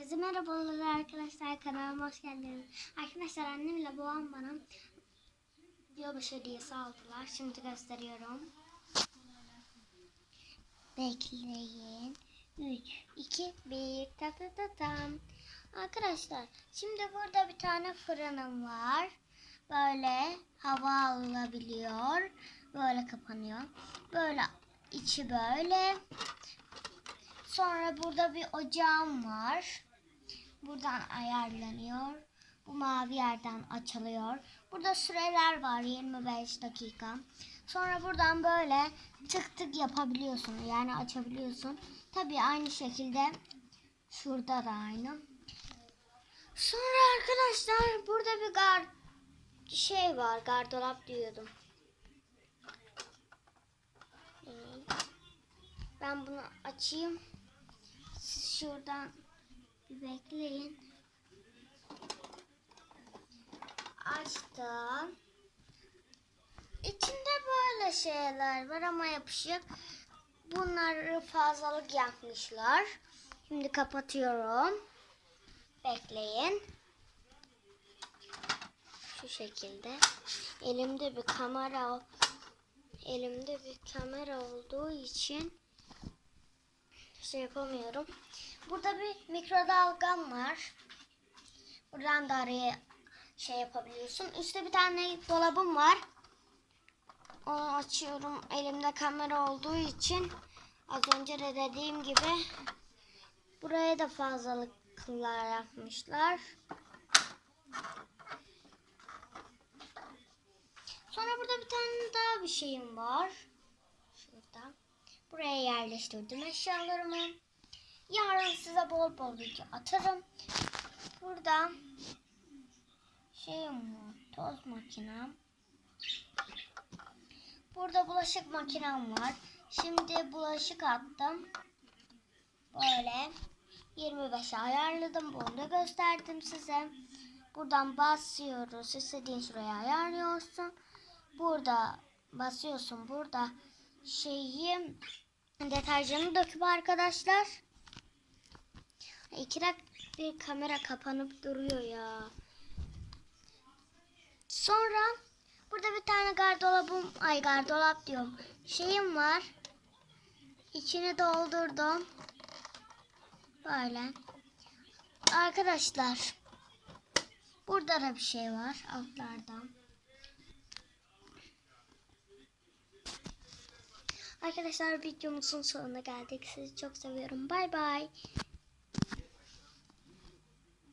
Herkese merhabalar arkadaşlar kanalıma hoş geldiniz. Arkadaşlar annemle babam bana yılbaşı hediyesi aldılar. Şimdi gösteriyorum. Bekleyin. 3, 2, 1, ta ta ta tam. Arkadaşlar şimdi burada bir tane fırınım var. Böyle hava alınabiliyor. Böyle kapanıyor. Böyle içi böyle. Sonra burada bir ocağım var. Buradan ayarlanıyor. Bu mavi yerden açılıyor. Burada süreler var 25 dakika. Sonra buradan böyle tık tık yapabiliyorsun. Yani açabiliyorsun. Tabii aynı şekilde şurada da aynı. Sonra arkadaşlar burada bir gar şey var. Gardırop diyordum. Ben bunu açayım. Siz şuradan bir bekleyin. Açtım. İçinde böyle şeyler var ama yapışık. Bunları fazlalık yapmışlar. Şimdi kapatıyorum. Bekleyin. Şu şekilde. Elimde bir kamera elimde bir kamera olduğu için şey yapamıyorum. Burada bir mikrodalgam var. Buradan da araya şey yapabiliyorsun. Üstte bir tane dolabım var. Onu açıyorum. Elimde kamera olduğu için az önce de dediğim gibi buraya da fazlalıklar yapmışlar. Sonra burada bir tane daha bir şeyim var. Şurada. Buraya yerleştirdim eşyalarımı. Yarın size bol bol video atarım. Burada şeyim var. Toz makinem. Burada bulaşık makinem var. Şimdi bulaşık attım. Böyle 25'e ayarladım. Bunu da gösterdim size. Buradan basıyoruz. İstediğin şuraya ayarlıyorsun. Burada basıyorsun. Burada şeyi deterjanı döküp arkadaşlar. İki dakika kamera kapanıp duruyor ya. Sonra burada bir tane gardırobum, ay gardırop diyorum. Şeyim var. İçini doldurdum. Böyle. Arkadaşlar. Burada da bir şey var altlardan. Arkadaşlar videomuzun sonuna geldik. Sizi çok seviyorum. Bay bay.